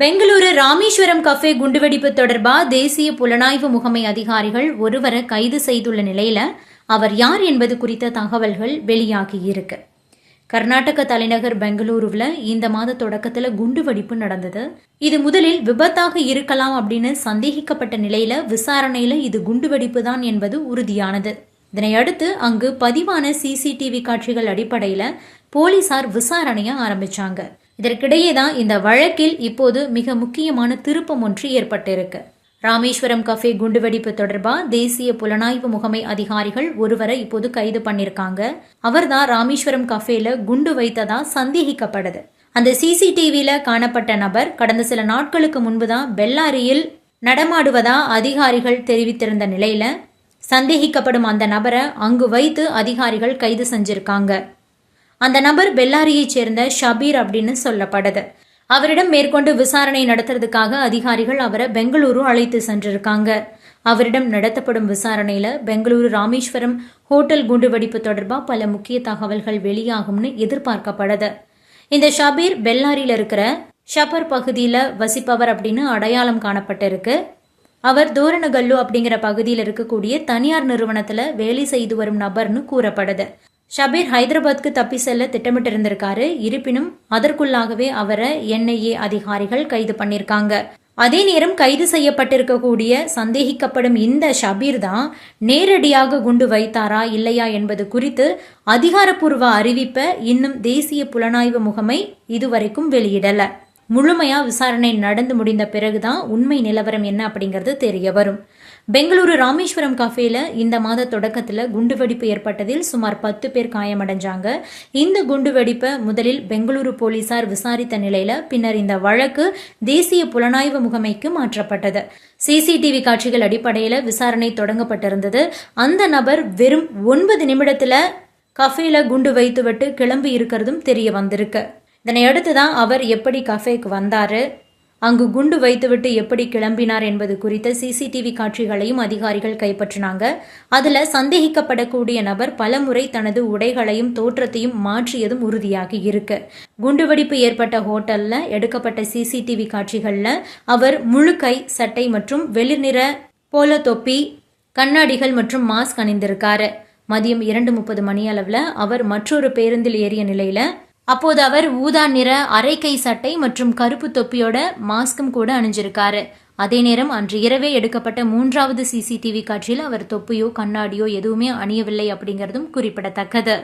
Bengaluru Rameswaram cafe குண்டுவெடிப்பு தொடர்பாக தேசிய புலனாய்வு முகமை அதிகாரிகள் ஒருவரை கைது செய்துள்ள நிலையில அவர் யார் என்பது குறித்த தகவல்கள் வெளியாகி இருக்கு. கர்நாடக தலைநகர் பெங்களூருவில் இந்த மாத தொடக்கத்தில் குண்டுவெடிப்பு நடந்தது. இது முதலில் விபத்தாக இருக்கலாம் அப்படின்னு சந்தேகிக்கப்பட்ட நிலையில விசாரணையில இது குண்டுவெடிப்பு தான் என்பது உறுதியானது. இதனை அடுத்து அங்கு பதிவான சிசிடிவி காட்சிகள் அடிப்படையில போலீசார் விசாரணையை ஆரம்பிச்சாங்க. இதற்கிடையே தான் இந்த வழக்கில் இப்போது மிக முக்கியமான திருப்பம் ஒன்று ஏற்பட்டிருக்கு. ராமேஸ்வரம் கஃபே குண்டுவெடிப்பு தொடர்பா தேசிய புலனாய்வு முகமை அதிகாரிகள் ஒருவரை இப்போது கைது பண்ணிருக்காங்க. அவர்தான் ராமேஸ்வரம் கஃபேல குண்டு வைத்ததா சந்தேகிக்கப்படுது அந்த சிசிடிவியில காணப்பட்ட நபர் கடந்த சில நாட்களுக்கு முன்புதான் பெல்லாரியில் நடமாடுவதா அதிகாரிகள் தெரிவித்திருந்த நிலையில சந்தேகிக்கப்படும் அந்த நபரை அங்கு வைத்து அதிகாரிகள் கைது செஞ்சிருக்காங்க. அந்த நபர் பெல்லாரியைச் சேர்ந்த ஷபீர் அப்படின்னு சொல்லப்படுது அவரிடம் மேற்கொண்டு விசாரணை நடத்துறதுக்காக அதிகாரிகள் அவரை பெங்களூரு அழைத்து சென்றிருக்காங்க. அவரிடம் நடத்தப்படும் விசாரணையில பெங்களூரு ராமேஸ்வரம் ஹோட்டல் குண்டுவெடிப்பு தொடர்பாக பல முக்கிய தகவல்கள் வெளியாகும்னு எதிர்பார்க்கப்படுது இந்த ஷபீர் பெல்லாரியில் இருக்கிற ஷபர் பகுதியில் வசிப்பவர் அப்படின்னு அடையாளம் காணப்பட்டிருக்கு. அவர் தோரணகல்லு அப்படிங்கிற பகுதியில் இருக்கக்கூடிய தனியார் நிறுவனத்தில் வேலை செய்து வரும் நபர்னு கூறப்படுது. ஷபீர் ஹைதராபாத்க்கு தப்பி செல்ல திட்டமிட்டிருந்திருக்காரு. இருப்பினும் அதற்குள்ளாகவே அவரை என்ஐஏ அதிகாரிகள் கைது பண்ணியிருக்காங்க. அதே நேரம் கைது செய்யப்பட்டிருக்கக்கூடிய சந்தேகிக்கப்படும் இந்த ஷபீர் தான் நேரடியாக குண்டு வைத்தாரா இல்லையா என்பது குறித்து அதிகாரப்பூர்வ அறிவிப்பை இன்னும் தேசிய புலனாய்வு முகமை இதுவரைக்கும் வெளியிடல. முழுமையாக விசாரணை நடந்து முடிந்த பிறகுதான் உண்மை நிலவரம் என்ன அப்படிங்கிறது தெரிய வரும். பெங்களூரு ராமேஸ்வரம் கஃபேல இந்த மாத தொடக்கத்தில் குண்டுவெடிப்பு ஏற்பட்டதில் சுமார் பத்து பேர் காயமடைஞ்சாங்க. இந்த குண்டுவெடிப்பை முதலில் பெங்களூரு போலீசார் விசாரித்த நிலையில பின்னர் இந்த வழக்கு தேசிய புலனாய்வு முகமைக்கு மாற்றப்பட்டது. சிசிடிவி காட்சிகள் அடிப்படையில் விசாரணை தொடங்கப்பட்டிருந்தது. அந்த நபர் வெறும் ஒன்பது நிமிடத்தில் கஃபேல குண்டு வைத்துவிட்டு கிளம்பி இருக்கிறதும் தெரிய வந்திருக்கு. இதனை அடுத்து தான் அவர் எப்படி கஃபேக்கு வந்தார்? அங்கு குண்டு வைத்துவிட்டு எப்படி கிளம்பினார் என்பது குறித்த சிசிடிவி காட்சிகளையும் அதிகாரிகள் கைப்பற்றினாங்க. அதில் சந்தேகிக்கப்படக்கூடிய நபர் பலமுறை தனது உடைகளையும் தோற்றத்தையும் மாற்றியதும் உறுதியாகி இருக்கு. குண்டுவெடிப்பு ஏற்பட்ட ஹோட்டல்ல எடுக்கப்பட்ட சிசிடிவி காட்சிகளில் அவர் முழு கை சட்டை மற்றும் வெளிர்நிற போல தொப்பி கண்ணாடிகள் மற்றும் மாஸ்க் அணிந்திருக்காரு. மதியம் இரண்டு முப்பது மணி அளவில் அவர் மற்றொரு பேருந்தில் ஏறிய நிலையில் அப்போது அவர் ஊதா நிற அரைக்கை சட்டை மற்றும் கருப்பு தொப்பியோட மாஸ்கும் கூட அணிஞ்சிருக்காரு. அதே நேரம் அன்று இரவே எடுக்கப்பட்ட மூன்றாவது சிசிடிவி காட்சியில் அவர் தொப்பியோ கண்ணாடியோ எதுவுமே அணியவில்லை அப்படிங்கிறதும் குறிப்பிடத்தக்கது.